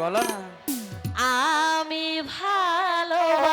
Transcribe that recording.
বলো না। আমি ভালোবাসি।